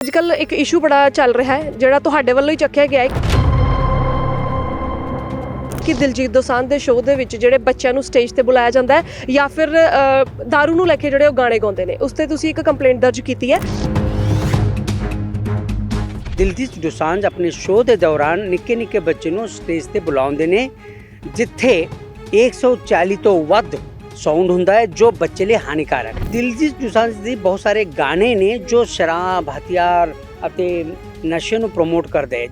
ਅੱਜ ਅੱਜਕੱਲ ਇੱਕ ਇਸ਼ੂ ਬੜਾ ਚੱਲ ਰਿਹਾ ਹੈ ਜਿਹੜਾ ਤੁਹਾਡੇ ਵੱਲੋਂ ਹੀ ਚੱਕਿਆ ਗਿਆ ਹੈ ਕਿ ਦਿਲਜੀਤ ਦੋਸਾਂਝ ਦੇ ਸ਼ੋਅ ਦੇ ਵਿੱਚ ਜਿਹੜੇ ਬੱਚਿਆਂ ਨੂੰ ਸਟੇਜ ਤੇ ਬੁਲਾਇਆ ਜਾਂਦਾ ਹੈ ਜਾਂ ਫਿਰ ਅ, ਦਾਰੂ ਨੂੰ ਲੈ ਕੇ ਜਿਹੜੇ ਉਹ ਗਾਣੇ ਗਾਉਂਦੇ ਨੇ ਉਸ ਤੇ ਤੁਸੀਂ ਇੱਕ ਕੰਪਲੇਂਟ ਦਰਜ ਕੀਤੀ ਹੈ? ਦਿਲਜੀਤ ਦੋਸਾਂਝ ਆਪਣੇ ਸ਼ੋਅ ਦੇ ਦੌਰਾਨ ਨਿੱਕੇ ਨਿੱਕੇ ਬੱਚੇ ਨੂੰ ਸਟੇਜ ਤੇ ਬੁਲਾਉਂਦੇ ਨੇ ਜਿੱਥੇ 140 ਤੋਂ ਵੱਧ ਸਾਊਂਡ ਹੁੰਦਾ ਹੈ ਜੋ ਬੱਚੇ ਲਈ ਹਾਨੀਕਾਰਕ ਦਿਲਜੀਤ ਦੋਸਾਂਝ ਦੀ ਬਹੁਤ ਸਾਰੇ ਗਾਣੇ ਨੇ ਜੋ ਸ਼ਰਾਬ ਹਥਿਆਰ ਅਤੇ ਨਸ਼ੇ ਨੂੰ ਪ੍ਰਮੋਟ ਕਰਦੇ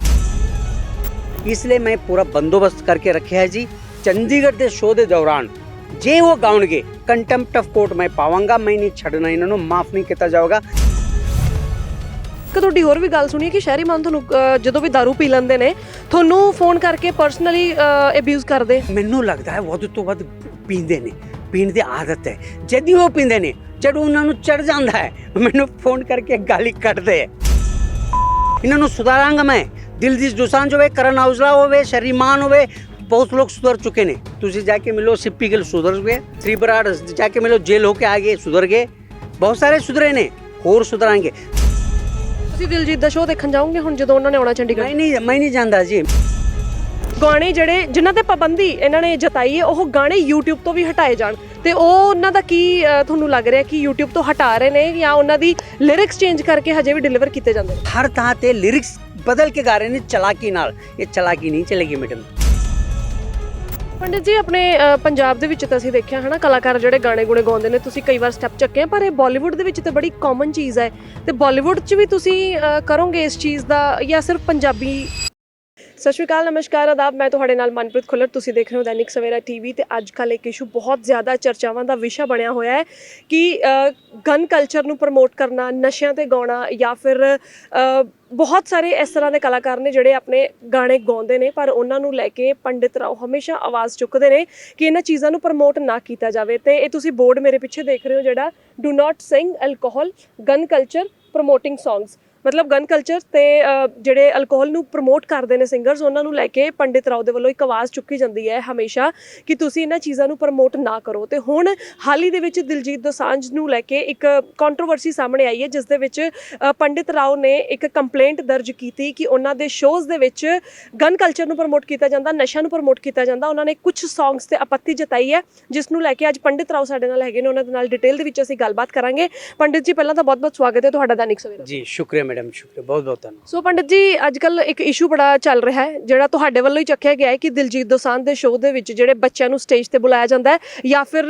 ਇਸ ਲਈ ਮੈਂ ਪੂਰਾ ਬੰਦੋਬਸਤ ਕਰਕੇ ਰੱਖਿਆ ਹੈ ਜੀ। ਚੰਡੀਗੜ੍ਹ ਦੇ ਸ਼ੋਅ ਦੇ ਦੌਰਾਨ ਜੇ ਉਹ ਗਾਉਣਗੇ ਕੰਟੈਂਪਟ ਆਫ ਕੋਰਟ ਮੈਂ ਪਾਵਾਂਗਾ ਮੈਂ ਨਹੀਂ ਛੱਡਣਾ ਇਹਨਾਂ ਨੂੰ ਮਾਫ ਨਹੀਂ ਕੀਤਾ ਜਾਊਗਾ। ਕਿ ਤੁਹਾਡੀ ਹੋਰ ਵੀ ਗੱਲ ਸੁਣੀ ਕਿ ਸ਼ਹਿਰੀ ਮਾਨ ਤੁਹਾਨੂੰ ਜਦੋਂ ਵੀ ਦਾਰੂ ਪੀ ਲੈਂਦੇ ਨੇ ਤੁਹਾਨੂੰ ਫੋਨ ਕਰਕੇ ਪਰਸਨਲੀ ਅਬਿਊਜ਼ ਕਰਦੇ? ਮੈਨੂੰ ਲੱਗਦਾ ਹੈ ਵੱਧ ਤੋਂ ਵੱਧ ਪੀਂਦੇ ਨੇ। ਪੀਣ ਦੀ ਆਦਤ ਹੈ। ਜਦ ਉਹ ਪੀਂਦੇ ਨੇ ਜਦ ਉਹਨਾਂ ਨੂੰ ਚੜ ਜਾਂਦਾ ਹੈ ਮੈਨੂੰ ਫੋਨ ਕਰਕੇ ਗਾਲੀ ਕੱਢਦੇ ਹੈ। ਇਹਨਾਂ ਨੂੰ ਸੁਧਾਰਾਂਗਾ ਮੈਂ। ਦਿਲਜੀਤ ਦੋਸਾਂਝ ਹੋਵੇ ਕਰਨ ਔਜਲਾ ਹੋਵੇ ਸ਼ਰੀਮਾਨ ਹੋਵੇ ਬਹੁਤ ਲੋਕ ਸੁਧਰ ਚੁੱਕੇ ਨੇ। ਤੁਸੀਂ ਜਾ ਕੇ ਮਿਲੋ ਸਿੱਪੀ ਗਿੱਲ ਸੁਧਰ ਗਏ ਸ੍ਰੀ ਬਰਾੜ ਜਾ ਕੇ ਮਿਲੋ ਜੇਲ੍ਹ ਹੋ ਕੇ ਆ ਗਏ ਸੁਧਰ ਗਏ। ਬਹੁਤ ਸਾਰੇ ਸੁਧਰੇ ਨੇ ਹੋਰ ਸੁਧਰਾਂਗੇ। ਤੁਸੀਂ ਦਿਲਜੀਤ ਦਾ ਸ਼ੋਅ ਦੇਖਣ ਜਾਓਗੇ ਹੁਣ ਜਦੋਂ ਉਹਨਾਂ ਨੇ ਆਉਣਾ ਚੰਡੀਗੜ੍ਹ? ਮੈਂ ਨਹੀਂ ਮੈਂ ਨਹੀਂ ਜਾਂਦਾ ਜੀ। ਗਾਣੇ ਜਿਹੜੇ ਜਿਨ੍ਹਾਂ ਤੇ ਪਾਬੰਦੀ ਇਹਨਾਂ ਨੇ ਜਤਾਈ ਹੈ ਉਹ ਗਾਣੇ YouTube ਤੋਂ ਵੀ ਹਟਾਏ ਜਾਣ। ਤੇ ਉਹ ਉਹਨਾਂ ਦਾ ਕੀ ਤੁਹਾਨੂੰ ਲੱਗ ਰਿਹਾ ਕਿ YouTube ਤੋਂ ਹਟਾ ਰਹੇ ਨੇ ਜਾਂ ਉਹਨਾਂ ਦੀ ਲਿਰਿਕਸ ਚੇਂਜ ਕਰਕੇ ਹਜੇ ਵੀ ਡਿਲੀਵਰ ਕੀਤੇ ਜਾਂਦੇ ਨੇ? ਹਰ ਥਾਂ ਤੇ ਲਿਰਿਕਸ ਬਦਲ ਕੇ ਗਾ ਰਹੇ ਨੇ ਚਲਾਕੀ ਨਾਲ। ਇਹ ਚਲਾਕੀ ਨਹੀਂ ਚਲੇਗੀ ਮੈਡਮ ਪੰਡਿਤ ਜੀ ਆਪਣੇ ਪੰਜਾਬ ਦੇ ਵਿੱਚ ਤਾਂ ਅਸੀਂ ਦੇਖਿਆ ਹਨਾ ਕਲਾਕਾਰ ਜਿਹੜੇ ਗਾਣੇ ਗੁਣੇ ਗਾਉਂਦੇ ਨੇ ਤੁਸੀਂ ਕਈ ਵਾਰ ਸਟੈਪ ਚੱਕੇ ਪਰ ਇਹ ਬਾਲੀਵੁੱਡ ਦੇ ਵਿੱਚ ਤਾਂ ਬੜੀ ਕਾਮਨ ਚੀਜ਼ ਹੈ। ਤੇ ਬਾਲੀਵੁੱਡ 'ਚ ਵੀ ਤੁਸੀਂ ਕਰੋਗੇ ਇਸ ਚੀਜ਼ ਦਾ ਜਾਂ ਸਿਰਫ ਪੰਜਾਬੀ ਸਤਿ ਸ਼੍ਰੀ ਅਕਾਲ, ਨਮਸਕਾਰ, ਆਦਾਬ। ਮੈਂ ਤੁਹਾਡੇ ਨਾਲ ਮਨਪ੍ਰੀਤ ਖੁੱਲਰ। ਤੁਸੀਂ ਦੇਖ ਰਹੇ ਹੋ ਦੈਨਿਕ ਸਵੇਰਾ ਟੀਵੀ ਤੇ ਅੱਜ ਕੱਲ੍ਹ ਇੱਕ ਇਸ਼ੂ ਬਹੁਤ ਜ਼ਿਆਦਾ ਚਰਚਾਵਾਂ ਦਾ ਵਿਸ਼ਾ ਬਣਿਆ ਹੋਇਆ ਹੈ ਕਿ ਗਨ ਕਲਚਰ ਨੂੰ ਪ੍ਰਮੋਟ ਕਰਨਾ, ਨਸ਼ਿਆਂ ਤੇ ਗਾਉਣਾ ਜਾਂ ਫਿਰ ਬਹੁਤ ਸਾਰੇ ਇਸ ਤਰ੍ਹਾਂ ਦੇ ਕਲਾਕਾਰ ਨੇ ਜਿਹੜੇ ਆਪਣੇ ਗਾਣੇ ਗਾਉਂਦੇ ਨੇ, ਪਰ ਉਹਨਾਂ ਨੂੰ ਲੈ ਕੇ ਪੰਡਿਤ ਰਾਓ ਹਮੇਸ਼ਾ ਆਵਾਜ਼ ਚੁੱਕਦੇ ਨੇ ਕਿ ਇਹਨਾਂ ਚੀਜ਼ਾਂ ਨੂੰ ਪ੍ਰਮੋਟ ਨਾ ਕੀਤਾ ਜਾਵੇ। ਤੇ ਇਹ ਤੁਸੀਂ ਬੋਰਡ ਮੇਰੇ ਪਿੱਛੇ ਦੇਖ ਰਹੇ ਹੋ ਜਿਹੜਾ do not sing alcohol gun culture promoting songs ਮਤਲਬ ਗਨ ਕਲਚਰ ਤੇ ਜਿਹੜੇ ਅਲਕੋਹਲ ਨੂੰ ਪ੍ਰਮੋਟ ਕਰਦੇ ਨੇ ਸਿੰਗਰਸ ਉਹਨਾਂ ਨੂੰ ਲੈ ਕੇ ਪੰਡਿਤ ਰਾਓ ਦੇ ਵੱਲੋਂ ਇੱਕ ਆਵਾਜ਼ ਚੁੱਕੀ ਜਾਂਦੀ ਹੈ ਹਮੇਸ਼ਾ ਕਿ ਤੁਸੀਂ ਇਹਨਾਂ ਚੀਜ਼ਾਂ ਨੂੰ ਪ੍ਰਮੋਟ ਨਾ ਕਰੋ। ਤੇ ਹੁਣ ਹਾਲ ਹੀ ਦੇ ਵਿੱਚ ਦਿਲਜੀਤ ਦੋਸਾਂਝ ਨੂੰ ਲੈ ਕੇ ਇੱਕ ਕੰਟਰੋਵਰਸੀ ਸਾਹਮਣੇ ਆਈ ਹੈ, ਜਿਸ ਦੇ ਵਿੱਚ ਪੰਡਿਤ ਰਾਓ ਨੇ ਇੱਕ ਕੰਪਲੇਂਟ ਦਰਜ ਕੀਤੀ ਕਿ ਉਹਨਾਂ ਦੇ ਸ਼ੋਜ਼ ਦੇ ਵਿੱਚ ਗਨ ਕਲਚਰ ਨੂੰ ਪ੍ਰਮੋਟ ਕੀਤਾ ਜਾਂਦਾ ਨਸ਼ਾ ਨੂੰ ਪ੍ਰਮੋਟ ਕੀਤਾ ਜਾਂਦਾ। ਉਹਨਾਂ ਨੇ ਕੁਝ ਸੌਂਗਸ ਤੇ ਆਪੱਤੀ ਜਤਾਈ ਹੈ, ਜਿਸ ਨੂੰ ਲੈ ਕੇ ਅੱਜ ਪੰਡਿਤ ਰਾਓ ਸਾਡੇ ਨਾਲ ਹੈਗੇ ਨੇ। ਉਹਨਾਂ ਦੇ ਨਾਲ ਡਿਟੇਲ ਦੇ ਵਿੱਚ ਅਸੀਂ ਗੱਲਬਾਤ ਕਰਾਂਗੇ। ਪੰਡਿਤ ਜੀ, ਪਹਿਲਾਂ ਤਾਂ ਬਹੁਤ-ਬਹੁਤ ਸਵਾਗਤ ਹੈ ਤੁਹਾਡਾ ਦੈਨਿਕ ਸਵੇਰਾ। ਜੀ, ਸ਼ੁਕਰੀਆ ਮੈਡਮ ਸ਼ੁਕਰੀਆ ਬਹੁਤ ਬਹੁਤ ਧੰਨਵਾਦ। ਸੋ ਪੰਡਿਤ ਜੀ ਅੱਜ ਕੱਲ ਇੱਕ ਇਸ਼ੂ ਬੜਾ ਚੱਲ ਰਿਹਾ ਹੈ ਜਿਹੜਾ ਤੁਹਾਡੇ ਵੱਲੋਂ ਹੀ ਚੱਕਿਆ ਗਿਆ ਹੈ ਕਿ ਦਿਲਜੀਤ ਦੋਸਾਂਝ ਦੇ ਸ਼ੋਅ ਦੇ ਵਿੱਚ ਜਿਹੜੇ ਬੱਚਿਆਂ ਨੂੰ ਸਟੇਜ ਤੇ ਬੁਲਾਇਆ ਜਾਂਦਾ ਹੈ ਜਾਂ ਫਿਰ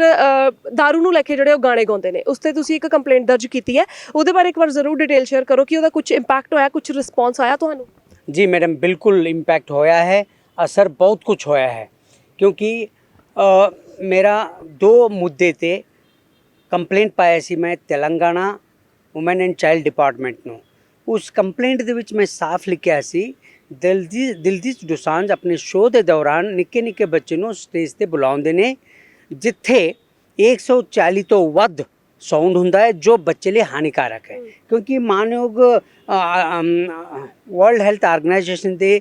ਦਾਰੂ ਨੂੰ ਲੈ ਕੇ ਜਿਹੜੇ ਉਹ ਗਾਣੇ ਗਾਉਂਦੇ ਨੇ ਉਸ ਤੇ ਤੁਸੀਂ ਇੱਕ ਕੰਪਲੇਂਟ ਦਰਜ ਕੀਤੀ ਹੈ। ਉਹਦੇ ਬਾਰੇ ਇੱਕ ਵਾਰ ਜ਼ਰੂਰ ਡਿਟੇਲ ਸ਼ੇਅਰ ਕਰੋ ਕਿ ਉਹਦਾ ਕੁਝ ਇੰਪੈਕਟ ਹੋਇਆ ਕੁਝ ਰਿਸਪੌਂਸ ਆਇਆ ਤੁਹਾਨੂੰ? ਜੀ ਮੈਡਮ ਬਿਲਕੁਲ ਇੰਪੈਕਟ ਹੋਇਆ ਹੈ ਅਸਰ ਬਹੁਤ ਕੁਝ ਹੋਇਆ ਹੈ ਕਿਉਂਕਿ ਮੇਰਾ ਦੋ ਮੁੱਦੇ ਤੇ ਕੰਪਲੇਂਟ ਪਾਇਆ ਸੀ ਮੈਂ Telangana women and child department ਨੂੰ। ਉਸ ਕੰਪਲੇਂਟ ਦੇ ਵਿੱਚ ਮੈਂ ਸਾਫ਼ ਲਿਖਿਆ ਸੀ ਦਿਲਜੀਤ ਦਿਲਜੀਤ ਦੋਸਾਂਝ ਆਪਣੇ ਸ਼ੋਅ ਦੇ ਦੌਰਾਨ ਨਿੱਕੇ ਨਿੱਕੇ ਬੱਚੇ ਨੂੰ ਸਟੇਜ ਤੇ ਬੁਲਾਉਂਦੇ ਨੇ ਜਿੱਥੇ 140 ਤੋਂ ਵੱਧ ਸਾਊਂਡ ਹੁੰਦਾ ਹੈ ਜੋ ਬੱਚੇ ਲਈ ਹਾਨੀਕਾਰਕ ਹੈ। ਕਿਉਂਕਿ ਮਾਨਯੋਗ ਵਰਲਡ ਹੈਲਥ ਆਰਗੇਨਾਈਜੇਸ਼ਨ ਦੇ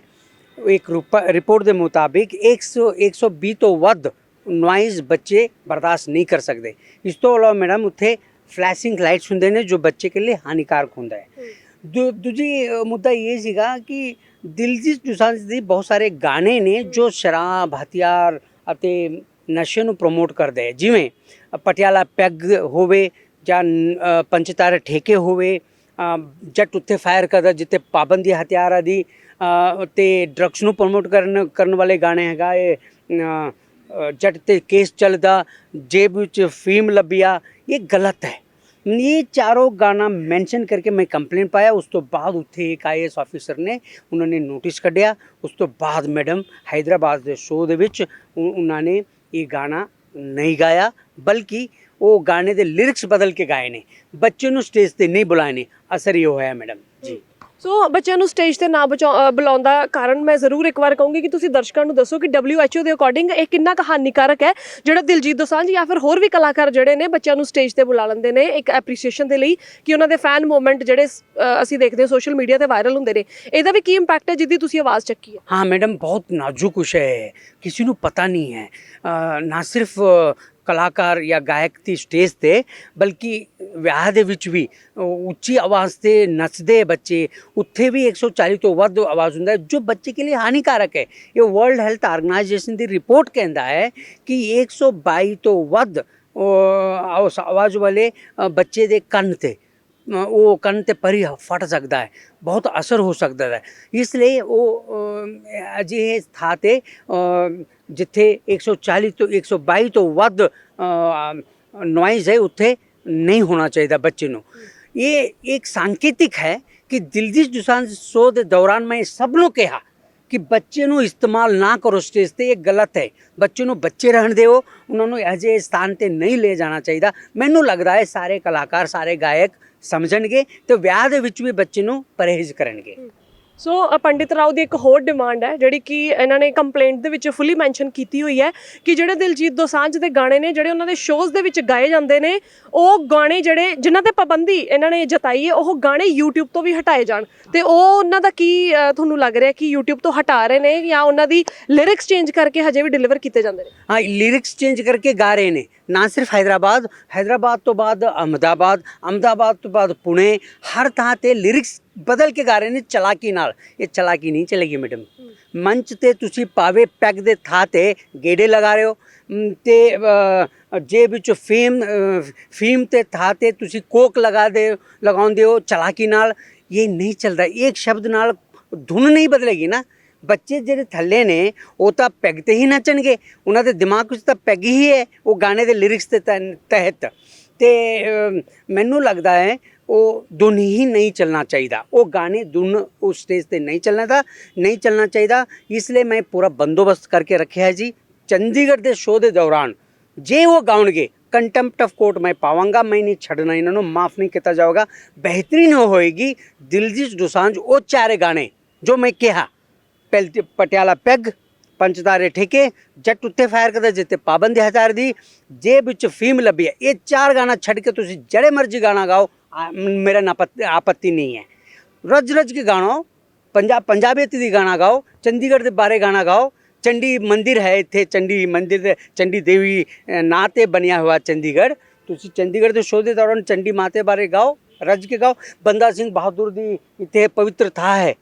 ਇੱਕ ਰਿਪੋਰਟ ਦੇ ਮੁਤਾਬਿਕ 100 120 ਤੋਂ ਵੱਧ ਨੋਇਜ਼ ਬੱਚੇ ਬਰਦਾਸ਼ਤ ਨਹੀਂ ਕਰ ਸਕਦੇ। ਇਸ ਤੋਂ ਇਲਾਵਾ ਮੈਡਮ ਉੱਥੇ ਫਲੈਸ਼ਿੰਗ ਲਾਈਟਸ ਹੁੰਦੇ ਨੇ ਜੋ ਬੱਚੇ ਕੇ ਲਈ ਹਾਨੀਕਾਰਕ ਹੁੰਦਾ ਹੈ। ਦੂ- ਦੂਜੀ ਅ, ਮੁੱਦਾ ਇਹ ਸੀਗਾ ਕਿ ਦਿਲਜੀਤ ਦੋਸਾਂਝ ਦੇ ਬਹੁਤ ਸਾਰੇ ਗਾਣੇ ਨੇ ਜੋ ਸ਼ਰਾਬ ਹਥਿਆਰ ਅਤੇ ਨਸ਼ੇ ਨੂੰ ਪ੍ਰਮੋਟ ਕਰਦੇ ਹੈ ਜਿਵੇਂ ਅ, ਪਟਿਆਲਾ ਪੈਗ ਹੋਵੇ ਜਾਂ ਅ, ਪੰਚਤਾਰਾ ਠੇਕੇ ਹੋਵੇ ਅ, ਜੱਟ ਉੱਤੇ ਫਾਇਰ ਕਰਦਾ ਜਿੱਤੇ ਪਾਬੰਦੀ ਹਥਿਆਰਾਂ ਦੀ ਅ, ਤੇ ਡਰੱਗਸ ਨੂੰ ਪ੍ਰਮੋਟ ਕਰਨ ਕਰਨ ਵਾਲੇ ਗਾਣੇ ਹੈਗਾ ਇਹ ਅ, ਅ, ਜੱਟ ਤੇ ਕੇਸ ਚੱਲਦਾ ਜੇਬ ਵਿੱਚ ਫੀਮ ਲੱਭਿਆ ਇਹ ਗਲਤ ਹੈ ਇਹ ਚਾਰੋਂ ਗਾਣਾ ਮੈਂਸ਼ਨ ਕਰਕੇ ਮੈਂ ਕੰਪਲੇਂਟ ਪਾਇਆ ਉਸ ਤੋਂ ਬਾਅਦ ਉੱਥੇ ਇੱਕ ਆਈਐਸ ਆਫੀਸਰ ਨੇ ਉਹਨਾਂ ਨੇ ਨੋਟਿਸ ਕੱਢਿਆ ਉਸ ਤੋਂ ਬਾਅਦ ਮੈਡਮ ਹైదరాబాద్ ਦੇ ਸ਼ੋਅ ਦੇ ਵਿੱਚ ਉਹਨਾਂ ਨੇ ਇਹ ਗਾਣਾ ਨਹੀਂ ਗਾਇਆ ਬਲਕਿ ਉਹ ਗਾਣੇ ਦੇ ਲਿਰਿਕਸ ਬਦਲ ਕੇ ਗਾਏ ਨੇ ਬੱਚੇ ਨੂੰ ਸਟੇਜ ਤੇ ਨਹੀਂ ਬੁਲਾਏ ਨੇ ਅਸਰ ਇਹ ਹੋਇਆ ਮੈਡਮ ਜੀ ਸੋ ਬੱਚਿਆਂ ਨੂੰ ਸਟੇਜ ਤੇ ਨਾ ਬਚਾ- ਅ, ਬੁਲਾਉਣ ਦਾ ਕਾਰਨ ਮੈਂ ਜ਼ਰੂਰ ਇੱਕ ਵਾਰ ਕਹੂੰਗੀ ਕਿ ਤੁਸੀਂ ਦਰਸ਼ਕਾਂ ਨੂੰ ਦੱਸੋ ਕਿ WHO ਦੇ ਅਕੋਰਡਿੰਗ ਇਹ ਕਿੰਨਾ ਕੁ ਹਾਨੀਕਾਰਕ ਹੈ ਜਿਹੜਾ ਦਿਲਜੀਤ ਦੋਸਾਂਝ ਜਾਂ ਫਿਰ ਹੋਰ ਵੀ ਕਲਾਕਾਰ ਜਿਹੜੇ ਨੇ ਬੱਚਿਆਂ ਨੂੰ ਸਟੇਜ ਤੇ ਬੁਲਾ ਲੈਂਦੇ ਨੇ ਇੱਕ ਐਪਰੀਸੀਏਸ਼ਨ ਦੇ ਲਈ ਕਿ ਉਹਨਾਂ ਦੇ ਫੈਨ ਮੂਵਮੈਂਟ ਜਿਹੜੇ ਅ, ਅਸੀਂ ਦੇਖਦੇ ਹਾਂ ਸੋਸ਼ਲ ਮੀਡੀਆ ਤੇ ਵਾਇਰਲ ਹੁੰਦੇ ਨੇ ਇਹਦਾ ਵੀ ਕੀ ਇੰਪੈਕਟ ਹੈ ਜਿੱਦੀ ਤੁਸੀਂ ਆਵਾਜ਼ ਚੱਕੀ ਹੈ हाँ मैडम बहुत नाजुक विषय है किसी को पता नहीं है अ, ना सिर्फ अ, ਕਲਾਕਾਰ ਜਾਂ ਗਾਇਕ ਦੀ ਸਟੇਜ ਤੇ, ਬਲਕਿ ਵਿਆਹ ਦੇ ਵਿੱਚ ਵੀ ਉੱਚੀ ਆਵਾਜ਼ ਤੇ ਨੱਚਦੇ ਬੱਚੇ, ਉੱਥੇ ਵੀ 140 ਤੋਂ ਵੱਧ ਆਵਾਜ਼ ਹੁੰਦਾ ਹੈ, ਜੋ ਬੱਚੇ ਕੇ ਲਈ ਹਾਨੀਕਾਰਕ ਹੈ। ਇਹ ਵਰਲਡ ਹੈਲਥ ਆਰਗੇਨਾਈਜੇਸ਼ਨ ਦੀ ਰਿਪੋਰਟ ਕਹਿੰਦਾ ਹੈ ਕਿ 122 ਤੋਂ ਵੱਧ ਉਸ ਆਵਾਜ਼ ਵਾਲੇ ਬੱਚੇ ਦੇ ਕੰਨ ਤੇ ਉਹ ਕੰਨ ਤੇ ਪਰੀ ਫਟ ਸਕਦਾ ਹੈ, ਬਹੁਤ ਅਸਰ ਹੋ ਸਕਦਾ ਹੈ। ਇਸ ਲਈ ਉਹ ਅਜਿਹੇ ਥਾਂ ਤੇ ਜਿੱਥੇ 140 ਤੋਂ 122 ਤੋਂ ਵੱਧ ਨੋਇਜ਼ ਹੈ, ਉੱਥੇ ਨਹੀਂ ਹੋਣਾ ਚਾਹੀਦਾ ਬੱਚੇ ਨੂੰ। ਇਹ ਇੱਕ ਸੰਕੇਤਿਕ ਹੈ ਕਿ ਦਿਲਜੀਤ ਦੁਸਾਂਝ ਸ਼ੋਅ ਦੇ ਦੌਰਾਨ ਮੈਂ ਸਭ ਨੂੰ ਕਿਹਾ ਕਿ ਬੱਚੇ ਨੂੰ ਇਸਤੇਮਾਲ ਨਾ ਕਰੋ ਸਟੇਜ ਤੇ, ਇਹ ਗਲਤ ਹੈ। ਬੱਚੇ ਨੂੰ ਬੱਚੇ ਰਹਿਣ ਦਿਓ, ਉਹਨਾਂ ਨੂੰ ਅਜੇ ਸਥਾਨ ਤੇ ਨਹੀਂ ਲੈ ਜਾਣਾ ਚਾਹੀਦਾ। ਮੈਨੂੰ ਲੱਗਦਾ ਹੈ ਸਾਰੇ ਕਲਾਕਾਰ, ਸਾਰੇ ਗਾਇਕ ਸਮਝਣਗੇ ਤੇ ਵਿਆਹ ਦੇ ਵਿੱਚ ਵੀ ਬੱਚੇ ਨੂੰ ਪਰਹੇਜ਼ ਕਰਨਗੇ। ਸੋ ਪੰਡਿਤ ਰਾਓ ਦੀ ਇੱਕ ਹੋਰ ਡਿਮਾਂਡ ਹੈ, ਜਿਹੜੀ ਕਿ ਇਹਨਾਂ ਨੇ ਕੰਪਲੇਂਟ ਦੇ ਵਿੱਚ ਫੁੱਲੀ ਮੈਂਸ਼ਨ ਕੀਤੀ ਹੋਈ ਹੈ ਕਿ ਜਿਹੜੇ ਦਿਲਜੀਤ ਦੋਸਾਂਝ ਦੇ ਗਾਣੇ ਨੇ, ਜਿਹੜੇ ਉਹਨਾਂ ਦੇ ਸ਼ੋਜ਼ ਦੇ ਵਿੱਚ ਗਾਏ ਜਾਂਦੇ ਨੇ, ਉਹ ਗਾਣੇ ਜਿਹੜੇ ਜਿਨ੍ਹਾਂ ਤੇ ਪਾਬੰਦੀ ਇਹਨਾਂ ਨੇ ਜਤਾਈ ਹੈ, ਉਹ ਗਾਣੇ YouTube ਤੋਂ ਵੀ ਹਟਾਏ ਜਾਣ। ਤੇ ਉਹ ਉਹਨਾਂ ਦਾ ਕੀ ਤੁਹਾਨੂੰ ਲੱਗ ਰਿਹਾ ਕਿ YouTube ਤੋਂ ਹਟਾ ਰਹੇ ਨੇ ਜਾਂ ਉਹਨਾਂ ਦੀ ਲਿਰਿਕਸ ਚੇਂਜ ਕਰਕੇ ਹਜੇ ਵੀ ਡਿਲੀਵਰ ਕੀਤੇ ਜਾਂਦੇ ਨੇ? ਹਾਂ ਲਿਰਿਕਸ ਚੇਂਜ ਕਰਕੇ ਗਾ ਰਹੇ ਨੇ। ਨਾ ਸਿਰਫ ਹైదరాబాద్ ਹైదరాబాద్ ਤੋਂ ਬਾਅਦ ਅਹਮਦਾਬਾਦ ਅਹਮਦਾਬਾਦ ਤੋਂ ਬਾਅਦ ਪੁਣੇ, ਹਰ ਥਾਂ ਤੇ ਲਿਰਿਕਸ ਬਦਲ ਕੇ ਗਾ ਰਹੇ ਨੇ ਚਲਾਕੀ ਨਾਲ। ਇਹ ਚਲਾਕੀ ਨਹੀਂ ਚਲੇਗੀ ਮੈਡਮ ਮੰਚ ਤੇ ਤੁਸੀਂ ਪਾਵੇ ਪੈਗ ਦੇ ਥਾਂ ਤੇ ਗੇੜੇ ਲਗਾ ਰਹੇ ਹੋ। ਤੇ ਜੇ ਵਿੱਚ ਫੇਮ ਫੀਮ ਤੇ ਥਾਂ ਤੇ ਤੁਸੀਂ ਕੋਕ ਲਗਾ ਦੇ, ਲਗਾਉਂਦੇ ਹੋ ਚਲਾਕੀ ਨਾਲ। ਇਹ ਨਹੀਂ ਚੱਲਦਾ। ਇੱਕ ਸ਼ਬਦ ਨਾਲ ਧੁਨ ਨਹੀਂ ਬਦਲੇਗੀ ਨਾ। ਬੱਚੇ ਜਿਹੜੇ ਥੱਲੇ ਨੇ, ਉਹ ਤਾਂ ਪੈਗ ਤੇ ਹੀ ਨੱਚਣਗੇ। ਉਹਨਾਂ ਦੇ ਦਿਮਾਗ ਵਿੱਚ ਤਾਂ ਪੈਗ ਹੀ ਹੈ। ਉਹ ਗਾਣੇ ਦੇ ਲਿਰਿਕਸ ਦੇ ਤਹਿ- ਤਹਿਤ। ਤੇ ਮੈਨੂੰ ਲੱਗਦਾ ਹੈ, ਉਹ ਧੁਨ ਹੀ ਨਹੀਂ ਚੱਲਣਾ ਚਾਹੀਦਾ। ਉਹ ਗਾਣੇ ਧੁਨ ਉਸ ਸਟੇਜ ਤੇ ਨਹੀਂ ਚੱਲਣਾ ਦਾ, ਨਹੀਂ ਚੱਲਣਾ ਚਾਹੀਦਾ। ਇਸ ਲਈ ਮੈਂ ਪੂਰਾ ਬੰਦੋਬਸਤ ਕਰਕੇ ਰੱਖਿਆ ਹੈ ਜੀ। ਚੰਡੀਗੜ੍ਹ ਦੇ ਸ਼ੋਅ ਦੇ ਦੌਰਾਨ ਜੇ ਉਹ ਗਾਉਣਗੇ ਕੰਟੈਂਪਟ ਆਫ ਕੋਰਟ ਮੈਂ ਪਾਵਾਂਗਾ। ਮੈਂ ਨਹੀਂ ਛੱਡਣਾ ਇਹਨਾਂ ਨੂੰ, ਮਾਫ ਨਹੀਂ ਕੀਤਾ ਜਾਊਗਾ। ਬਿਹਤਰੀਨ ਉਹ ਹੋਏਗੀ। ਦਿਲਜੀਤ ਦੋਸਾਂਝ, ਉਹ ਚਾਰੇ ਗਾਣੇ ਜੋ ਮੈਂ ਕਿਹਾ। ਪਹਿਲ ਪਟਿਆਲਾ ਪੈਗ ਪੰਚਤਾਰੇ ਠੇਕੇ ਜੱਟ ਉੱਤੇ ਫਾਇਰ ਕਰਦਾ ਜਿੱਤੇ ਪਾਬੰਦੀ ਹਜ਼ਾਰ ਦੀ ਜੇਬ ਵਿੱਚ ਫੀਮ ਲੱਭੀ ਹੈ। ਇਹ ਚਾਰ ਗਾਣਾ ਛੱਡ ਕੇ ਤੁਸੀਂ ਜਿਹੜੇ ਮਰਜ਼ੀ ਗਾਣਾ ਗਾਓ ਆ- ਮੇਰਾ ਨਾਪਤ ਆਪੱਤੀ ਨਹੀਂ ਹੈ। ਰੱਜ ਰੱਜ ਕੇ ਗਾਣੋ ਪੰਜਾਬ ਪੰਜਾਬੀਅਤ ਦੀ ਗਾਣਾ ਗਾਓ ਚੰਡੀਗੜ੍ਹ ਦੇ ਬਾਰੇ ਗਾਣਾ ਗਾਓ ਚੰਡੀ ਮੰਦਿਰ ਹੈ ਇੱਥੇ ਚੰਡੀ ਮੰਦਿਰ ਦੇ ਚੰਡੀ ਦੇਵੀ ਅ, ਨਾਂ ਤੇ ਬਣਿਆ ਹੋਇਆ ਚੰਡੀਗੜ੍ਹ। ਤੁਸੀਂ ਚੰਡੀਗੜ੍ਹ ਦੇ ਸ਼ੋਅ ਦੇ ਦੌਰਾਨ ਚੰਡੀ ਮਾਤੇ ਬਾਰੇ ਗਾਓ ਰੱਜ ਕੇ ਗਾਓ। ਬੰਦਾ ਸਿੰਘ ਬਹਾਦਰ ਦੀ ਇੱਥੇ ਪਵਿੱਤਰ ਥਾਂ ਹੈ।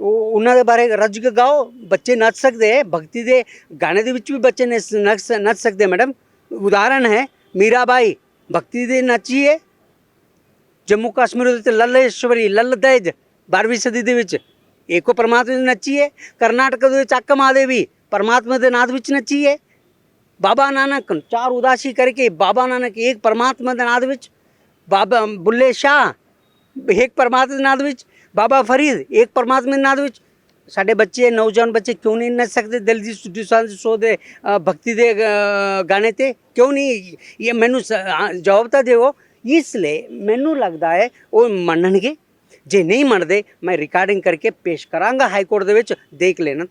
ਉਹ ਉਹਨਾਂ ਦੇ ਬਾਰੇ ਰੱਜ ਕੇ ਗਾਓ, ਬੱਚੇ ਨੱਚ ਸਕਦੇ ਹੈ, ਭਗਤੀ ਦੇ ਗਾਣੇ ਦੇ ਵਿੱਚ ਵੀ ਬੱਚੇ ਨੱਚ ਨੱਚ ਨੱਚ ਸਕਦੇ ਮੈਡਮ। ਉਦਾਹਰਣ ਹੈ, ਮੀਰਾਬਾਈ, ਭਗਤੀ ਦੇ ਨੱਚੀ ਹੈ ਜੰਮੂ ਕਸ਼ਮੀਰ ਦੇ ਉੱਤੇ ਲੱਲੇਸ਼ਵਰੀ ਲੱਲ ਦੈਜ 12ਵੀਂ ਸਦੀ ਦੇ ਵਿੱਚ ਇੱਕੋ ਪਰਮਾਤਮਾ ਦੀ ਨੱਚੀ ਹੈ ਕਰਨਾਟਕ ਦੇ ਵਿੱਚ ਅੱਕ ਮਹਾਦੇਵੀ, ਪਰਮਾਤਮਾ ਦੇ ਨਾਦ ਵਿੱਚ ਨੱਚੀ ਹੈ ਬਾਬਾ ਨਾਨਕ, ਚਾਰ ਉਦਾਸੀ ਕਰਕੇ ਬਾਬਾ ਨਾਨਕ ਇੱਕ ਪਰਮਾਤਮਾ ਦੇ ਨਾਦ ਵਿੱਚ। ਬਾਬਾ ਬੁੱਲੇ ਸ਼ਾਹ, ਇੱਕ ਪਰਮਾਤਮਾ ਦੇ ਨਾਦ ਵਿੱਚ। ਬਾਬਾ ਫਰੀਦ ਇੱਕ ਪਰਮਾਤਮਾ ਦੇ ਨਾਦ ਵਿੱਚ ਸਾਡੇ ਬੱਚੇ ਨੌਜਵਾਨ ਬੱਚੇ ਕਿਉਂ ਨਹੀਂ ਨੱਚ ਸਕਦੇ ਦਿਲਜੀਤ ਦੁਸਾਂਝ ਸ਼ੋਅ ਦੇ ਭਗਤੀ ਦੇ ਗਾਣੇ ਤੇ? ਕਿਉਂ ਨਹੀਂ? ਇਹ ਮੈਨੂੰ ਸ- ਜਵਾਬ ਤਾਂ ਦਿਓ। ਇਸ ਲਈ ਮੈਨੂੰ ਲੱਗਦਾ ਹੈ ਉਹ ਮੰਨਣਗੇ। ਜੇ ਨਹੀਂ ਮੰਨਦੇ ਮੈਂ ਰਿਕਾਰਡਿੰਗ ਕਰਕੇ ਪੇਸ਼ ਕਰਾਂਗਾ ਹਾਈ ਕੋਰਟ ਦੇ ਵਿੱਚ। ਦੇਖ ਲੈਣਾ।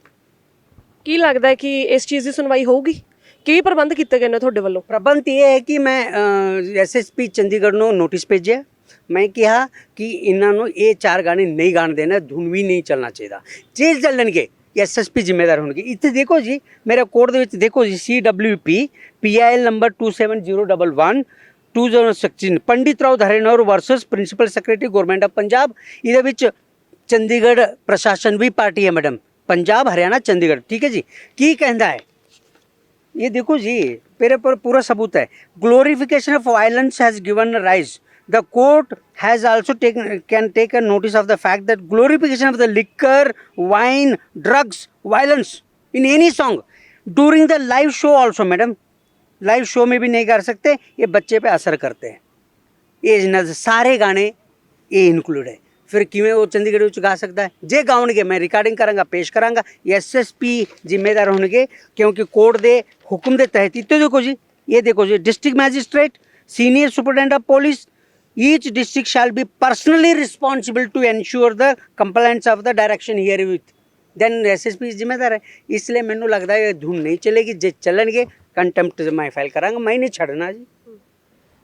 ਕੀ ਲੱਗਦਾ ਹੈ ਕਿ ਇਸ ਚੀਜ਼ ਦੀ ਸੁਣਵਾਈ ਹੋਊਗੀ? ਕੀ ਪ੍ਰਬੰਧ ਕੀਤੇ ਗਏ ਨੇ ਤੁਹਾਡੇ ਵੱਲੋਂ? ਪ੍ਰਬੰਧ ਇਹ ਹੈ ਕਿ ਮੈਂ ਐਸਐਸਪੀ ਚੰਡੀਗੜ੍ਹ ਨੂੰ ਨੋਟਿਸ ਭੇਜਿਆ। ਮੈਂ ਕਿਹਾ ਕਿ ਇਹਨਾਂ ਨੂੰ ਇਹ ਚਾਰ ਗਾਣੇ ਨਹੀਂ ਗਾਣ ਦੇਣਾ ਧੁਨ ਵੀ ਨਹੀਂ ਚੱਲਣਾ ਚਾਹੀਦਾ ਜੇ ਚੱਲਣਗੇ ਐਸਐਸਪੀ ਜ਼ਿੰਮੇਦਾਰ ਹੋਣਗੇ ਇੱਥੇ ਦੇਖੋ ਜੀ ਮੇਰੇ ਕੋਡ ਦੇ ਵਿੱਚ ਦੇਖੋ ਜੀ CWP PIL number 27011 2016 Pandit Rao ਧਰੇਨੌਰ versus principal secretary government of Punjab ਇਹਦੇ ਵਿੱਚ ਚੰਡੀਗੜ੍ਹ ਪ੍ਰਸ਼ਾਸਨ ਵੀ ਪਾਰਟੀ ਹੈ ਮੈਡਮ ਪੰਜਾਬ ਹਰਿਆਣਾ ਚੰਡੀਗੜ੍ਹ ਠੀਕ ਹੈ ਜੀ ਕੀ ਕਹਿੰਦਾ ਹੈ ये देखो जी मेरे पर पूरा सबूत है glorification of violence has given rise the court has also taken can take a notice of the fact that glorification of the liquor wine drugs violence in any song during the live show also madam live show में भी नहीं कर सकते ये बच्चे पे असर करते हैं ਇਹ ਨਜ਼ ਸਾਰੇ ਗਾਣੇ ਇਹ ਇਨਕਲੂਡ ਹੈ ਫਿਰ ਕਿਵੇਂ ਉਹ ਚੰਡੀਗੜ੍ਹ ਵਿੱਚ ਗਾ ਸਕਦਾ ਹੈ ਜੇ ਗਾਉਣਗੇ ਮੈਂ ਰਿਕਾਰਡਿੰਗ ਕਰਾਂਗਾ ਪੇਸ਼ ਕਰਾਂਗਾ ਐਸਐਸਪੀ ਜ਼ਿੰਮੇਦਾਰ ਹੋਣਗੇ ਕਿਉਂਕਿ ਕੋਰਟ ਦੇ ਹੁਕਮ ਦੇ ਤਹਿਤ ਇੱਥੇ ਦੇਖੋ ਜੀ ਇਹ ਦੇਖੋ ਜੀ district magistrate senior superintendent of police each district shall be personally responsible to ensure the compliance of the direction here with then SSP ਜ਼ਿੰਮੇਦਾਰ ਹੈ। ਇਸ ਲਈ ਮੈਨੂੰ ਲੱਗਦਾ ਇਹ ਧੁਨ ਨਹੀਂ ਚਲੇਗੀ। ਜੇ ਚੱਲਣਗੇ ਕੰਟੈਂਪਟ ਮੈਂ ਫਾਈਲ ਕਰਾਂਗਾ। ਮੈਂ ਨਹੀਂ ਛੱਡਣਾ ਜੀ।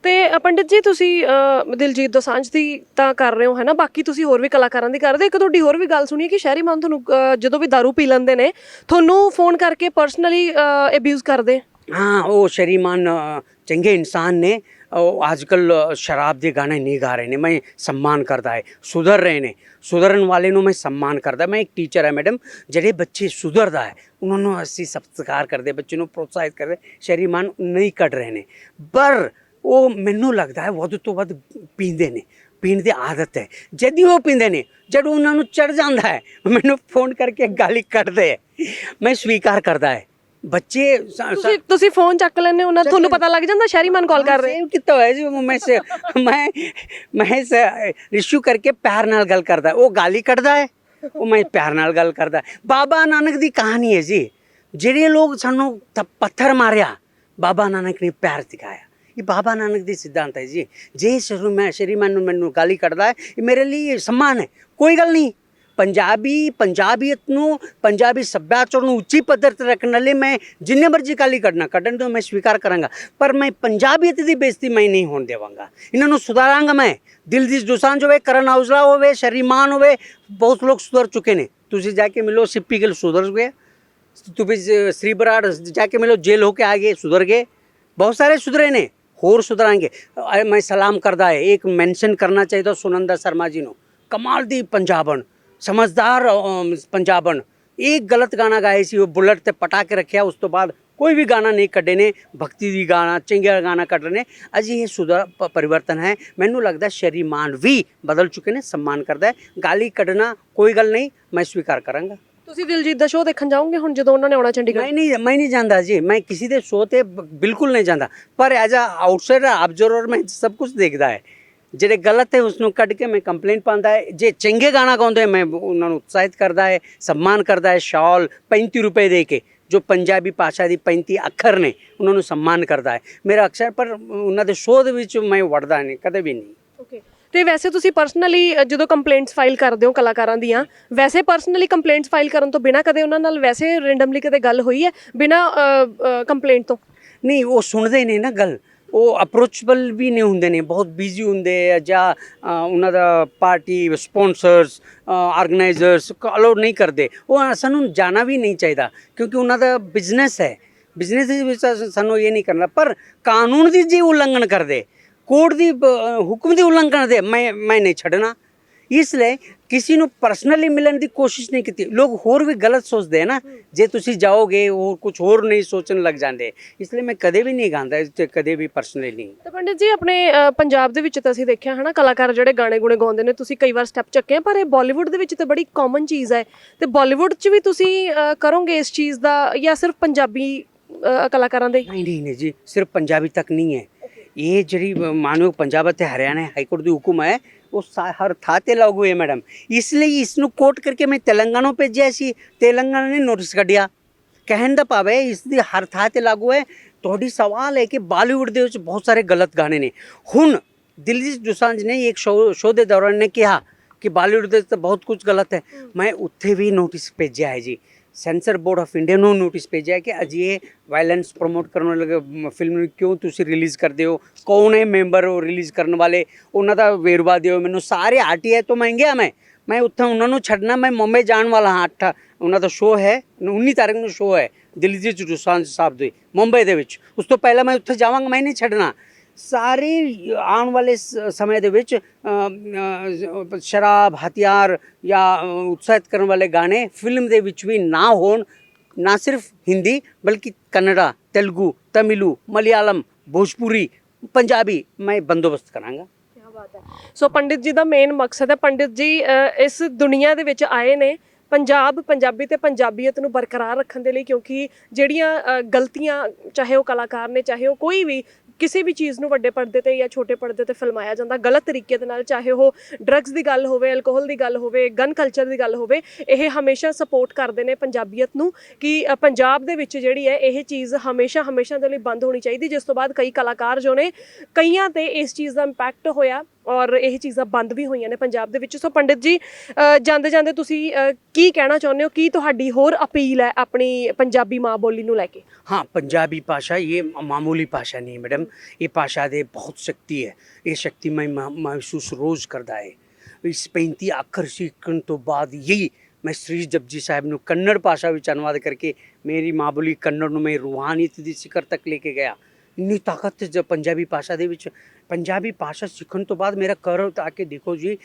ਤੇ ਅ, ਪੰਡਿਤ ਜੀ ਤੁਸੀਂ ਅ, ਦਿਲਜੀਤ ਦੋਸਾਂਝ ਦੀ ਤਾਂ ਕਰ ਰਹੇ ਹੋ ਹੈ ਨਾ? ਬਾਕੀ ਤੁਸੀਂ ਹੋਰ ਵੀ ਕਲਾਕਾਰਾਂ ਦੀ ਕਰਦੇ ਹੋ। ਇੱਕ ਤੁਹਾਡੀ ਹੋਰ ਵੀ ਗੱਲ ਸੁਣੀ ਕਿ ਸ਼ਹਿਰੀ ਮਾਨ ਤੁਹਾਨੂੰ ਅ, ਜਦੋਂ ਵੀ दारू ਪੀ ਲੈਂਦੇ ਨੇ ਤੁਹਾਨੂੰ ਫੋਨ ਕਰਕੇ ਪਰਸਨਲੀ ਅਬਿਊਜ਼ ਕਰਦੇ? ਹਾਂ ਉਹ ਸ਼ਰੀਮਾਨ ਅ, ਚੰਗੇ ਇਨਸਾਨ ਨੇ। ਉਹ ਅੱਜਕੱਲ ਸ਼ਰਾਬ ਦੇ ਗਾਣੇ ਨਹੀਂ ਗਾ ਰਹੇ ਨੇ, ਮੈਂ ਸਨਮਾਨ ਕਰਦਾ ਹੈ, ਸੁਧਰ ਰਹੇ ਨੇ। ਸੁਧਰਨ ਵਾਲੇ ਨੂੰ ਮੈਂ ਸਨਮਾਨ ਕਰਦਾ ਮੈਂ ਇੱਕ ਟੀਚਰ ਹੈ ਮੈਡਮ ਜਿਹੜੇ ਬੱਚੇ ਸੁਧਰਦਾ ਹੈ, ਉਹਨਾਂ ਨੂੰ ਅਸੀਂ ਸਤਿਕਾਰ ਕਰਦੇ ਬੱਚੇ ਨੂੰ ਪ੍ਰੋਤਸਾਹਿਤ ਕਰਦੇ ਸ਼ਰੀਮਾਨ ਨਹੀਂ ਕੱਢ ਰਹੇ ਨੇ। ਪਰ ਉਹ ਮੈਨੂੰ ਲੱਗਦਾ ਹੈ, ਵੱਧ ਤੋਂ ਵੱਧ ਪੀਂਦੇ ਨੇ, ਪੀਣ ਦੀ ਆਦਤ ਹੈ। ਜਦ ਹੀ ਉਹ ਪੀਂਦੇ ਨੇ, ਜਦ ਉਹਨਾਂ ਨੂੰ ਚੜ ਜਾਂਦਾ ਹੈ, ਮੈਨੂੰ ਫੋਨ ਕਰਕੇ ਗਾਲੀ ਕੱਢਦੇ ਹੈ। ਮੈਂ ਸਵੀਕਾਰ ਕਰਦਾ ਹੈ। ਬੱਚੇ ਤੁਸੀਂ ਤੁਸੀਂ ਫੋਨ ਚੱਕ ਲੈਂਦੇ ਹੋ ਨਾ ਚੱਕ ਤੁਹਾਨੂੰ ਪਤਾ ਲੱਗ ਜਾਂਦਾ ਸ਼ਹਿਰੀ ਮਨ ਕਾਲ ਕਰ ਰਹੇ। ਸੇਵ ਕੀਤਾ ਹੋਇਆ ਜੀ ਮੈਂ ਮੈਂ ਮੈਂ ਰਿਸ਼ੂ ਕਰਕੇ ਪਿਆਰ ਨਾਲ ਗੱਲ ਕਰਦਾ। ਉਹ ਗਾਲੀ ਕੱਢਦਾ ਹੈ। ਉਹ ਮੈਂ ਪਿਆਰ ਨਾਲ ਗੱਲ ਕਰਦਾ। ਬਾਬਾ ਨਾਨਕ ਦੀ ਕਹਾਣੀ ਹੈ ਜੀ ਜਿਹੜੇ ਲੋਕ ਸਾਨੂੰ ਪੱਥਰ ਮਾਰਿਆ ਬਾਬਾ ਨਾਨਕ ਨੇ ਪਿਆਰ ਦਿਖਾਇਆ ਇਹ ਬਾਬਾ ਨਾਨਕ ਦੀ ਸਿਧਾਂਤ ਹੈ ਜੀ। ਜੇ ਸ਼ਰੂ ਮੈਂ ਸ਼੍ਰੀਮਾਨ ਨੂੰ ਮੈਨੂੰ ਗਾਲੀ ਕੱਢਦਾ ਹੈ ਇਹ ਮੇਰੇ ਲਈ ਸਨਮਾਨ ਹੈ। ਕੋਈ ਗੱਲ ਨਹੀਂ। ਪੰਜਾਬੀ, ਪੰਜਾਬੀਅਤ ਨੂੰ, ਪੰਜਾਬੀ ਸੱਭਿਆਚਾਰ ਨੂੰ ਉੱਚੀ ਪੱਧਰ ਤੇ ਰੱਖਣ ਲਈ ਮੈਂ ਜਿੰਨੇ ਮਰਜ਼ੀ ਗਾਲੀ ਕੱਢਣਾ ਕੱਢਣ ਤੋਂ ਮੈਂ ਸਵੀਕਾਰ ਕਰਾਂਗਾ, ਪਰ ਮੈਂ ਪੰਜਾਬੀਅਤ ਦੀ ਬੇਇੱਜ਼ਤੀ ਮੈਂ ਨਹੀਂ ਹੋਣ ਦੇਵਾਂਗਾ। ਇਹਨਾਂ ਨੂੰ ਸੁਧਾਰਾਂਗਾ ਮੈਂ। ਦਿਲ ਦੀ ਦੁਸਾਂਝ ਹੋਵੇ, ਕਰਨ ਔਜਲਾ ਹੋਵੇ, ਸ਼ਰੀਮਾਨ ਹੋਵੇ, ਬਹੁਤ ਲੋਕ ਸੁਧਰ ਚੁੱਕੇ ਨੇ। ਤੁਸੀਂ ਜਾ ਕੇ ਮਿਲੋ, ਸਿੱਪੀ ਗਿੱਲ ਸੁਧਰ ਗਏ। ਤੁਸੀਂ ਸ੍ਰੀ ਬਰਾੜ ਜਾ ਕੇ ਮਿਲੋ, ਜੇਲ੍ਹ ਹੋ ਕੇ ਆ ਗਏ, ਸੁਧਰ ਗਏ। ਬਹੁਤ ਸਾਰੇ ਸੁਧਰੇ ਨੇ, ਹੋਰ ਸੁਧਰਾਂਗੇ। ਮੈਂ ਸਲਾਮ ਕਰਦਾ ਹੈ, ਇੱਕ ਮੈਂਸ਼ਨ ਕਰਨਾ ਚਾਹੀਦਾ ਸੁਨੰਦਾ ਸ਼ਰਮਾ ਜੀ ਨੂੰ। ਕਮਾਲ ਦੀ ਪੰਜਾਬਣ ਸਮਝਦਾਰ ਪੰਜਾਬਣ ਇੱਕ ਗਲਤ ਗਾਣਾ ਗਾਏ ਸੀ ਉਹ ਬੁਲਟ ਤੇ ਪਟਾ ਕੇ ਰੱਖਿਆ ਉਸ ਤੋਂ ਬਾਅਦ ਕੋਈ ਵੀ ਗਾਣਾ ਨਹੀਂ ਕੱਢੇ ਨੇ ਭਗਤੀ ਦੀ ਗਾਣਾ ਚੰਗਾ ਗਾਣਾ ਕੱਢ ਰਹੇ ਨੇ ਅਜੀ ਇਹ ਸੁਧਾਰ ਪਰਿਵਰਤਨ ਹੈ ਮੈਨੂੰ ਲੱਗਦਾ ਸ਼ਰੀਮਾਨ ਵੀ ਬਦਲ ਚੁੱਕੇ ਨੇ ਸਨਮਾਨ ਕਰਦਾ ਹੈ ਗਾਲੀ ਕੱਢਣਾ ਕੋਈ ਗੱਲ ਨਹੀਂ ਮੈਂ ਸਵੀਕਾਰ ਕਰਾਂਗਾ ਤੁਸੀਂ ਦਿਲਜੀਤ ਦਾ ਸ਼ੋਅ ਦੇਖਣ ਜਾਓਗੇ ਹੁਣ ਜਦੋਂ ਉਹਨਾਂ ਨੇ ਆਉਣਾ ਚੰਡੀਗੜ੍ਹ ਮੈਂ ਨਹੀਂ ਮੈਂ ਨਹੀਂ ਜਾਂਦਾ ਜੀ ਮੈਂ ਕਿਸੇ ਦੇ ਸ਼ੋਅ ਤੇ ਬਿਲਕੁਲ ਨਹੀਂ ਜਾਂਦਾ ਪਰ ਐਜ਼ ਅ ਆਊਟਸਾਈਡਰ ਆਬਜ਼ਰਵਰ ਮੈਂ ਸਭ ਕੁਝ ਦੇਖਦਾ ਹੈ ਜਿਹੜੇ ਗਲਤ ਹੈ ਉਸ ਨੂੰ ਕੱਢ ਕੇ ਮੈਂ ਕੰਪਲੇਂਟ ਪਾਉਂਦਾ ਹੈ। ਜੇ ਚੰਗੇ ਗਾਣਾ ਗਾਉਂਦੇ ਮੈਂ ਉਹਨਾਂ ਨੂੰ ਉਤਸ਼ਾਹਿਤ ਕਰਦਾ ਹੈ ਸਨਮਾਨ ਕਰਦਾ ਹੈ ਸ਼ਾਲ 35 ਰੁਪਏ ਦੇ ਕੇ ਜੋ ਪੰਜਾਬੀ ਭਾਸ਼ਾ ਦੀ 35 ਅੱਖਰ ਨੇ ਉਹਨਾਂ ਨੂੰ ਸਨਮਾਨ ਕਰਦਾ ਹੈ। ਮੇਰਾ ਅਕਸਰ ਪਰ ਉਹਨਾਂ ਦੇ ਦੇ ਵਿੱਚ ਮੈਂ ਵੜਦਾ ਨਹੀਂ ਕਦੇ ਵੀ ਨਹੀਂ। ਓਕੇ ਤੇ ਵੈਸੇ ਤੁਸੀਂ ਪਰਸਨਲੀ ਜਦੋਂ ਕੰਪਲੇਂਟਸ ਫਾਈਲ ਕਰਦੇ ਹੋ ਕਲਾਕਾਰਾਂ ਦੀਆਂ ਵੈਸੇ ਪਰਸਨਲੀ ਕੰਪਲੇਂਟਸ ਫਾਈਲ ਕਰਨ ਤੋਂ ਬਿਨਾ ਕਦੇ ਉਹਨਾਂ ਨਾਲ ਵੈਸੇ ਰੈਂਡਮਲੀ ਕਦੇ ਗੱਲ ਹੋਈ ਹੈ? ਬਿਨਾ ਕੰਪਲੇਂਟ ਤੋਂ? ਨਹੀਂ ਉਹ ਸੁਣਦੇ ਨਹੀਂ ਨਾ ਗੱਲ। ਉਹ ਅਪਰੋਚੇਬਲ ਵੀ ਨਹੀਂ ਹੁੰਦੇ ਨੇ, ਬਹੁਤ ਬਿਜ਼ੀ ਹੁੰਦੇ ਆ ਜਾਂ ਉਹਨਾਂ ਦਾ ਪਾਰਟੀ ਸਪਾਂਸਰਸ ਆਰਗੇਨਾਈਜ਼ਰਸ ਅਲਾਉ ਨਹੀਂ ਕਰਦੇ। ਉਹ ਸਾਨੂੰ ਜਾਣਾ ਵੀ ਨਹੀਂ ਚਾਹੀਦਾ ਕਿਉਂਕਿ ਉਹਨਾਂ ਦਾ ਬਿਜ਼ਨਸ ਹੈ। ਬਿਜ਼ਨਸ ਦੇ ਵਿੱਚ ਸਾਨੂੰ ਇਹ ਨਹੀਂ ਕਰਨਾ। ਪਰ ਕਾਨੂੰਨ ਦੀ ਜੇ ਉਲੰਘਣ ਕਰਦੇ ਕੋਰਟ ਦੀ ਬ- ਹੁਕਮ ਦੀ ਉਲੰਘਣ ਕਰਦੇ, ਮੈਂ ਮੈਂ ਨਹੀਂ ਛੱਡਣਾ। ਇਸ ਲਈ ਕਿਸੇ ਨੂੰ ਪਰਸਨਲੀ ਮਿਲਣ ਦੀ ਕੋਸ਼ਿਸ਼ ਨਹੀਂ ਕੀਤੀ। ਲੋਕ ਹੋਰ ਵੀ ਗਲਤ ਸੋਚਦੇ ਹੈ ਨਾ। ਜੇ ਤੁਸੀਂ ਜਾਓਗੇ ਉਹ ਕੁਝ ਹੋਰ ਨਹੀਂ ਸੋਚਣ ਲੱਗ ਜਾਂਦੇ। ਇਸ ਲਈ ਮੈਂ ਕਦੇ ਵੀ ਨਹੀਂ ਗਾਉਂਦਾ ਤੇ ਕਦੇ ਵੀ ਪਰਸਨਲੀ ਨਹੀਂ। ਤਾਂ ਪੰਡਿਤ ਜੀ ਆਪਣੇ ਪੰਜਾਬ ਦੇ ਵਿੱਚ ਤਾਂ ਅਸੀਂ ਦੇਖਿਆ ਹਨਾ ਕਲਾਕਾਰ ਜਿਹੜੇ ਗਾਣੇ ਗੁਣੇ ਗਾਉਂਦੇ ਨੇ ਤੁਸੀਂ ਕਈ ਵਾਰ ਸਟੈਪ ਚੱਕੇ ਪਰ ਇਹ ਬਾਲੀਵੁੱਡ ਦੇ ਵਿੱਚ ਤਾਂ ਬੜੀ ਕਾਮਨ ਚੀਜ਼ ਹੈ। ਤੇ ਬਾਲੀਵੁੱਡ 'ਚ ਵੀ ਤੁਸੀਂ ਕਰੋਗੇ ਇਸ ਚੀਜ਼ ਦਾ ਜਾਂ ਸਿਰਫ ਪੰਜਾਬੀ ਕਲਾਕਾਰਾਂ ਦੇ? ਨਹੀਂ ਨਹੀਂ ਜੀ ਸਿਰਫ ਪੰਜਾਬੀ ਤੱਕ ਨਹੀਂ ਹੈ। ਇਹ ਜਿਹੜੀ ਮਾਨਯੋਗ ਪੰਜਾਬ ਅਤੇ ਹਰਿਆਣਾ ਹਾਈ ਕੋਰਟ ਦੀ ਹੁਕਮ ਹੈ, ਉਹ ਸਾ- ਹਰ ਥਾਂ ਤੇ ਲਾਗੂ ਹੈ ਮੈਡਮ। ਇਸ ਲਈ ਇਸ ਨੂੰ ਕੋਟ ਕਰਕੇ ਮੈਂ ਤੇਲੰਗਾਨਾ ਭੇਜਿਆ ਸੀ। ਤੇਲੰਗਾਨਾ ਨੇ ਨੋਟਿਸ ਕੱਢਿਆ। ਕਹਿਣ ਦਾ ਭਾਵ ਹੈ, ਇਸ ਦੀ ਹਰ ਥਾਂ ਤੇ ਲਾਗੂ ਹੈ। ਤੁਹਾਡੀ ਸਵਾਲ ਹੈ ਕਿ ਬਾਲੀਵੁੱਡ ਦੇ ਵਿੱਚ ਬਹੁਤ ਸਾਰੇ ਗਲਤ ਗਾਣੇ ਨੇ। ਹੁਣ ਦਿਲਜੀਤ ਦੁਸਾਂਝ ਨੇ ਇੱਕ ਸ਼ੋਅ ਸ਼ੋਅ ਦੇ ਦੌਰਾਨ ਨੇ ਕਿਹਾ ਕਿ ਬਾਲੀਵੁੱਡ ਦੇ ਤਾਂ ਬਹੁਤ ਕੁਝ ਗਲਤ ਹੈ। ਮੈਂ ਉੱਥੇ ਵੀ ਨੋਟਿਸ ਭੇਜਿਆ ਹੈ ਜੀ। ਸੈਂਸਰ ਬੋਰਡ ਆਫ ਇੰਡੀਆ ਨੂੰ ਨੋਟਿਸ ਭੇਜਿਆ ਕਿ ਅਜਿਹੇ ਵਾਇਲੈਂਸ ਪ੍ਰਮੋਟ ਕਰਨ ਵਾਲੇ ਫਿਲਮ ਨੂੰ ਕਿਉਂ ਤੁਸੀਂ ਰਿਲੀਜ਼ ਕਰਦੇ ਹੋ? ਕੌਣ ਹੈ ਮੈਂਬਰ ਉਹ ਰਿਲੀਜ਼ ਕਰਨ ਵਾਲੇ? ਉਹਨਾਂ ਦਾ ਵੇਰਵਾ ਦਿਓ। ਮੈਨੂੰ ਸਾਰੇ ਆਰਟੀਆਈ ਤੋਂ ਮੈਂ ਮੈਂ। ਮੈਂ ਉੱਥੇ ਉਹਨਾਂ ਨੂੰ ਛੱਡਣਾ, ਮੈਂ ਮੁੰਬਈ ਜਾਣ ਵਾਲਾ ਹਾਂ ਅੱਠ। ਉਹਨਾਂ ਦਾ ਸ਼ੋਅ ਹੈ 19 ਤਾਰੀਖ ਨੂੰ ਸ਼ੋਅ ਹੈ। ਦਿੱਲੀ ਦਿਲਜੀਤ ਦੁਸਾਂਝ ਸਾਹਿਬ ਦੇ, ਮੁੰਬਈ ਦੇ ਵਿੱਚ। ਉਸ ਤੋਂ ਪਹਿਲਾਂ ਮੈਂ ਉੱਥੇ ਜਾਵਾਂਗਾ, ਮੈਂ ਨਹੀਂ ਛੱਡਣਾ। ਸਾਰੇ ਆਉਣ ਵਾਲੇ ਸ- ਸਮੇਂ ਦੇ ਵਿੱਚ ਸ਼ਰਾਬ, ਹਥਿਆਰ ਜਾਂ ਉਤਸ਼ਾਹਿਤ ਕਰਨ ਵਾਲੇ ਗਾਣੇ ਫਿਲਮ ਦੇ ਵਿੱਚ ਵੀ ਨਾ ਹੋਣ, ਨਾ ਸਿਰਫ ਹਿੰਦੀ ਬਲਕਿ ਕੰਨੜਾ, ਤੇਲਗੂ, ਤਮਿਲੂ, ਮਲਿਆਲਮ, ਭੋਜਪੁਰੀ, ਪੰਜਾਬੀ ਮੈਂ ਬੰਦੋਬਸਤ ਕਰਾਂਗਾ। ਕਿਆ ਬਾਤ ਹੈ। ਸੋ ਪੰਡਿਤ ਜੀ ਦਾ ਮੇਨ ਮਕਸਦ ਹੈ, ਪੰਡਿਤ ਜੀ ਇਸ ਦੁਨੀਆ ਦੇ ਵਿੱਚ ਆਏ ਨੇ, ਪੰਜਾਬ, ਪੰਜਾਬੀ ਤੇ ਪੰਜਾਬੀਅਤ ਨੂੰ ਬਰਕਰਾਰ ਰੱਖਣ ਦੇ ਲਈ ਕਿਉਂਕਿ ਜਿਹੜੀਆਂ ਗਲਤੀਆਂ, ਚਾਹੇ ਉਹ ਕਲਾਕਾਰ ਨੇ, ਚਾਹੇ ਉਹ ਕੋਈ ਵੀ ਕਿਸੇ ਵੀ ਚੀਜ਼ ਨੂੰ ਵੱਡੇ ਪਰਦੇ ਤੇ ਜਾਂ ਛੋਟੇ ਪਰਦੇ ਤੇ ਫਿਲਮਾਇਆ ਜਾਂਦਾ, ਗਲਤ ਤਰੀਕੇ ਦੇ ਨਾਲ, ਚਾਹੇ ਉਹ ਡਰੱਗਸ ਦੀ ਗੱਲ ਹੋਵੇ ਐਲਕੋਹਲ ਦੀ ਗੱਲ ਹੋਵੇ ਗਨ ਕਲਚਰ ਦੀ ਗੱਲ ਹੋਵੇ, ਇਹ ਹਮੇਸ਼ਾ ਸਪੋਰਟ ਕਰਦੇ ਨੇ ਪੰਜਾਬੀਅਤ ਨੂੰ ਕਿ ਪੰਜਾਬ ਦੇ ਵਿੱਚ ਜਿਹੜੀ ਹੈ, ਇਹ ਚੀਜ਼ ਹਮੇਸ਼ਾ ਹਮੇਸ਼ਾ ਦੇ ਲਈ ਬੰਦ ਹੋਣੀ ਚਾਹੀਦੀ, ਜਿਸ ਤੋਂ ਬਾਅਦ ਕਈ ਕਲਾਕਾਰ ਜੋ ਨੇ, ਕਈਆਂ ਤੇ ਇਸ ਚੀਜ਼ ਦਾ ਇੰਪੈਕਟ ਹੋਇਆ। ਔਰ ਇਹ ਚੀਜ਼ਾਂ ਬੰਦ ਵੀ ਹੋਈਆਂ ਨੇ ਪੰਜਾਬ ਦੇ ਵਿੱਚ ਸੋ ਪੰਡਿਤ ਜੀ ਅ, ਜਾਂਦੇ ਜਾਂਦੇ ਤੁਸੀਂ ਅ, ਕੀ ਕਹਿਣਾ ਚਾਹੁੰਦੇ ਹੋ ਕੀ ਤੁਹਾਡੀ ਹੋਰ ਅਪੀਲ ਹੈ ਆਪਣੀ ਪੰਜਾਬੀ ਮਾਂ ਬੋਲੀ ਨੂੰ ਲੈ ਕੇ हाँ पंजाबी भाषा ये मामूली भाषा नहीं है मैडम ये भाषा दे बहुत शक्ति है ये शक्ति मैं मह- महसूस रोज़ करता है इस पैंती अखर सीखण तो बाद यही ਮੈਂ ਸ੍ਰੀ ਜਪਜੀ ਸਾਹਿਬ ਨੂੰ ਕੰਨੜ ਭਾਸ਼ਾ ਵਿੱਚ ਅਨੁਵਾਦ ਕਰਕੇ ਮੇਰੀ ਮਾਂ ਬੋਲੀ ਕੰਨੜ ਨੂੰ ਮੈਂ ਰੂਹਾਨੀਅਤ ਦੀ ਸਿਖਰ ਤੱਕ ਲੈ ਕੇ ਗਿਆ ਇੰਨੀ ਤਾਕਤ ਜ ਪੰਜਾਬੀ ਭਾਸ਼ਾ ਦੇ ਵਿੱਚ ਪੰਜਾਬੀ ਭਾਸ਼ਾ ਸਿੱਖਣ ਤੋਂ ਬਾਅਦ ਮੇਰਾ ਕਰੋ ਤਾਂ ਕੇ ਦੇਖੋ ਜੀ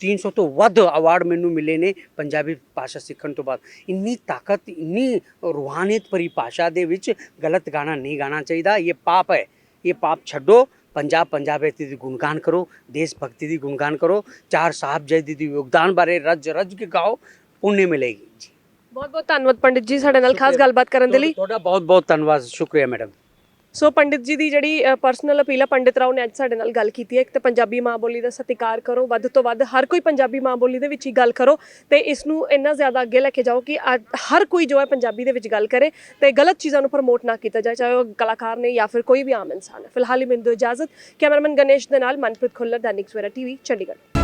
300 ਤੋਂ ਵੱਧ ਅਵਾਰਡ ਮੈਨੂੰ ਮਿਲੇ ਨੇ ਪੰਜਾਬੀ ਭਾਸ਼ਾ ਸਿੱਖਣ ਤੋਂ ਬਾਅਦ। ਇੰਨੀ ਤਾਕਤ ਇੰਨੀ ਰੂਹਾਨੀਅਤ ਭਰੀ ਭਾਸ਼ਾ ਦੇ ਵਿੱਚ ਗਲਤ ਗਾਣਾ ਨਹੀਂ ਗਾਣਾ ਚਾਹੀਦਾ ਇਹ ਪਾਪ ਹੈ। ਇਹ ਪਾਪ ਛੱਡੋ ਪੰਜਾਬ ਪੰਜਾਬੀਅਤ ਦੀ ਗੁਣਗਾਨ ਕਰੋ ਦੇਸ਼ ਭਗਤੀ ਦੀ ਗੁਣਗਾਨ ਕਰੋ ਚਾਰ ਸਾਹਿਬਜ਼ਾਦੇ ਦੀ ਯੋਗਦਾਨ ਬਾਰੇ ਰੱਜ ਰੱਜ ਕੇ ਗਾਓ ਪੁण्य ਮਿਲੇਗੀ। ਜੀ ਬਹੁਤ ਬਹੁਤ ਧੰਨਵਾਦ ਪੰਡਿਤ ਜੀ ਸਾਡੇ ਨਾਲ ਖਾਸ ਗੱਲਬਾਤ ਕਰਨ ਦੇ ਲਈ। ਤੁਹਾਡਾ ਬਹੁਤ ਬਹੁਤ ਧੰਨਵਾਦ ਸ਼ੁਕਰੀਆ ਮੈਡਮ। ਸੋ ਪੰਡਿਤ ਜੀ ਦੀ ਜਿਹੜੀ ਪਰਸਨਲ ਅਪੀਲ ਆ, ਪੰਡਿਤ ਰਾਓ ਨੇ ਅੱਜ ਸਾਡੇ ਨਾਲ ਗੱਲ ਕੀਤੀ ਹੈ। ਇੱਕ ਤਾਂ ਪੰਜਾਬੀ ਮਾਂ ਬੋਲੀ ਦਾ ਸਤਿਕਾਰ ਕਰੋ, ਵੱਧ ਤੋਂ ਵੱਧ ਹਰ ਕੋਈ ਪੰਜਾਬੀ ਮਾਂ ਬੋਲੀ ਦੇ ਵਿੱਚ ਹੀ ਗੱਲ ਕਰੋ ਤੇ ਇਸ ਨੂੰ ਇੰਨਾ ਜ਼ਿਆਦਾ ਅੱਗੇ ਲੈ ਕੇ ਜਾਓ ਕਿ ਅੱਜ ਹਰ ਕੋਈ ਜੋ ਹੈ ਪੰਜਾਬੀ ਦੇ ਵਿੱਚ ਗੱਲ ਕਰੇ ਤੇ ਗਲਤ ਚੀਜ਼ਾਂ ਨੂੰ ਪ੍ਰਮੋਟ ਨਾ ਕੀਤਾ ਜਾਏ, ਚਾਹੇ ਉਹ ਕਲਾਕਾਰ ਨੇ ਜਾਂ ਫਿਰ ਕੋਈ ਵੀ ਆਮ ਇਨਸਾਨ ਹੈ। ਫਿਲਹਾਲ ਹੀ ਮੈਨੂੰ ਦਿਓ ਇਜਾਜ਼ਤ। ਕੈਮਰਾਮੈਨ ਗਣੇਸ਼ ਦੇ ਨਾਲ ਮਨਪ੍ਰੀਤ ਖੁੱਲਰ, ਦੈਨਿਕ ਸਵੇਰਾ ਟੀਵੀ, ਚੰਡੀਗੜ੍ਹ।